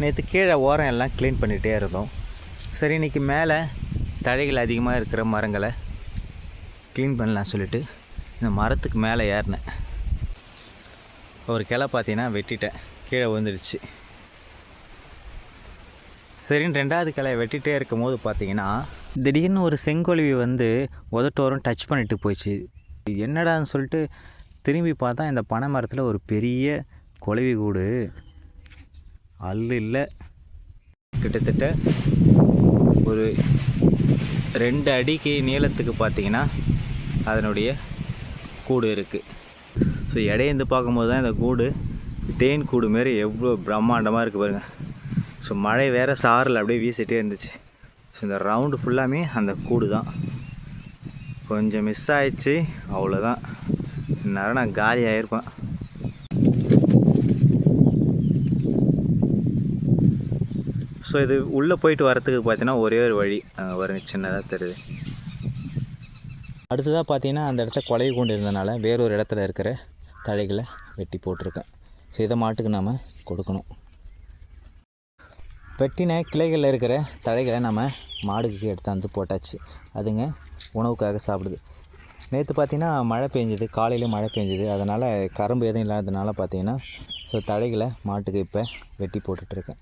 நேற்று கீழே ஓரம் எல்லாம் க்ளீன் பண்ணிகிட்டே இருந்தோம். சரி இன்றைக்கி மேலே தழைகள் அதிகமாக இருக்கிற மரங்களை க்ளீன் பண்ணலாம் சொல்லிட்டு இந்த மரத்துக்கு மேலே ஏறினேன். ஒரு கிளை பார்த்தீங்கன்னா வெட்டிட்டேன். கீழே விழுந்துடுச்சு. சரின்னு ரெண்டாவது கிளையை வெட்டிகிட்டே இருக்கும் போது பார்த்தீங்கன்னா திடீர்னு ஒரு செங்கொழுவி வந்து உதட்டோரம் டச் பண்ணிட்டு போயிடுச்சு. என்னடான்னு சொல்லிட்டு திரும்பி பார்த்தா இந்த பனை மரத்தில் ஒரு பெரிய குளவி கூடு. அல் இல்லை. கிட்டத்தட்ட ஒரு ரெண்டு அடிக்கு நீளத்துக்கு பார்த்தீங்கன்னா அதனுடைய கூடு இருக்குது ஸோ இடையந்து பார்க்கும்போது தான் இந்த கூடு தேன் கூடு மாரி எவ்வளோ பிரம்மாண்டமாக இருக்குது பாருங்கள் ஸோ மழை வேறு சாரில் அப்படியே வீசிட்டே இருந்துச்சு. ஸோ இந்த ரவுண்டு ஃபுல்லாமே அந்த கூடு தான். கொஞ்சம் மிஸ் ஆயிடுச்சு அவ்வளோதான் இந்நேரம் நான் காலி ஆகியிருப்பேன் ஸோ இது உள்ளே போயிட்டு வரத்துக்கு பார்த்தீங்கன்னா ஒரே ஒரு வழி. வரும் சின்னதாக தெரியுது. அடுத்ததாக பார்த்தீங்கன்னா அந்த இடத்த குலைவு கொண்டு இருந்தனால வேறொரு இடத்துல இருக்கிற தழைகளை வெட்டி போட்டிருக்கேன். ஸோ இதை மாட்டுக்கு நாம் கொடுக்கணும். வெட்டின கிளைகளில் இருக்கிற தழைகளை நம்ம மாடுக்கு எடுத்தாந்து போட்டாச்சு. அதுங்க உணவுக்காக சாப்பிடுது. நேற்று பார்த்தீங்கன்னா மழை பெஞ்சுது காலையில் மழை பெஞ்சுது. அதனால் கரும்பு எதுவும் இல்லாததுனால பார்த்தீங்கன்னா ஸோ தழைகளை மாட்டுக்கு இப்போ வெட்டி போட்டுட்ருக்கேன்